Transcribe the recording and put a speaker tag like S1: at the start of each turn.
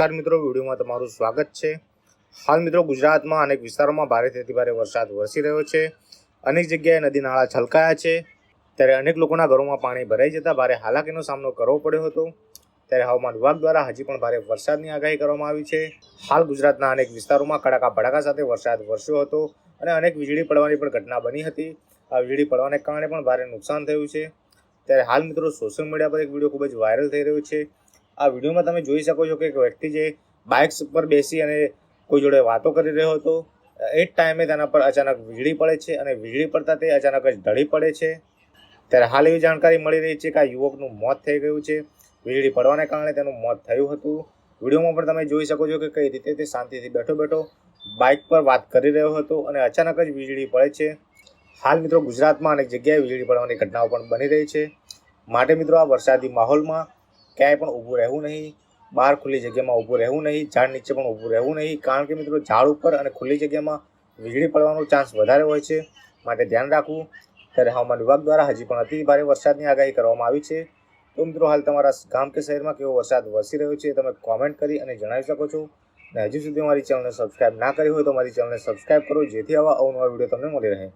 S1: નમસ્કાર મિત્રો, વિડીયોમાં તમારું સ્વાગત છે. હાલ મિત્રો, ગુજરાતમાં અનેક વિસ્તારોમાં ભારેથી ભારે વરસાદ વરસી રહ્યો છે. અનેક જગ્યાએ નદી નાળા છલકાયા છે. ત્યારે અનેક લોકોના ઘરોમાં પાણી ભરાઈ જતા ભારે હાલાકીનો સામનો કરવો પડ્યો હતો. ત્યારે હવામાન વિભાગ દ્વારા હજી પણ ભારે વરસાદની આગાહી કરવામાં આવી છે. હાલ ગુજરાતના અનેક વિસ્તારોમાં કડાકા ભડાકા સાથે વરસાદ વરસ્યો હતો અને અનેક વીજળી પડવાની પણ ઘટના બની હતી. આ વીજળી પડવાને કારણે પણ ભારે નુકસાન થયું છે. ત્યારે હાલ મિત્રો, સોશિયલ મીડિયા પર એક વીડિયો ખૂબ જ વાયરલ થઈ રહ્યો છે. આ વિડીયોમાં તમે જોઈ શકો છો કે એક વ્યક્તિ જે બાઇક્સ પર બેસી અને કોઈ જોડે વાતો કરી રહ્યો હતો, એ જ ટાઈમે તેના પર અચાનક વીજળી પડે છે અને વીજળી પડતા તે અચાનક જ ઢળી પડે છે. ત્યારે હાલ એવી જાણકારી મળી રહી છે કે આ યુવકનું મોત થઈ ગયું છે. વીજળી પડવાને કારણે તેનું મોત થયું હતું. વિડીયોમાં પણ તમે જોઈ શકો છો કે કઈ રીતે તે શાંતિથી બેઠો બેઠો બાઇક પર વાત કરી રહ્યો હતો અને અચાનક જ વીજળી પડે છે. હાલ મિત્રો ગુજરાતમાં અનેક જગ્યાએ વીજળી પડવાની ઘટનાઓ પણ બની રહી છે. માટે મિત્રો આ વરસાદી માહોલમાં ક્યાંય પણ ઊભું રહેવું નહીં, બહાર ખુલ્લી જગ્યામાં ઊભું રહેવું નહીં, ઝાડ નીચે પણ ઊભું રહેવું નહીં. કારણ કે મિત્રો, ઝાડ ઉપર અને ખુલ્લી જગ્યામાં વીજળી પડવાનો ચાન્સ વધારે હોય છે. માટે ધ્યાન રાખવું. ત્યારે હવામાન વિભાગ દ્વારા હજી પણ અતિ ભારે વરસાદની આગાહી કરવામાં આવી છે. તો મિત્રો, હાલ તમારા ગામ કે શહેરમાં કેવો વરસાદ વરસી રહ્યો છે તમે કોમેન્ટ કરી અને જણાવી શકો છો. અને હજુ સુધી મારી ચેનલને સબસ્ક્રાઇબ ના કરી હોય તો મારી ચેનલને સબસ્ક્રાઇબ કરો, જેથી આવા અવનવા વીડિયો તમને મળી રહે.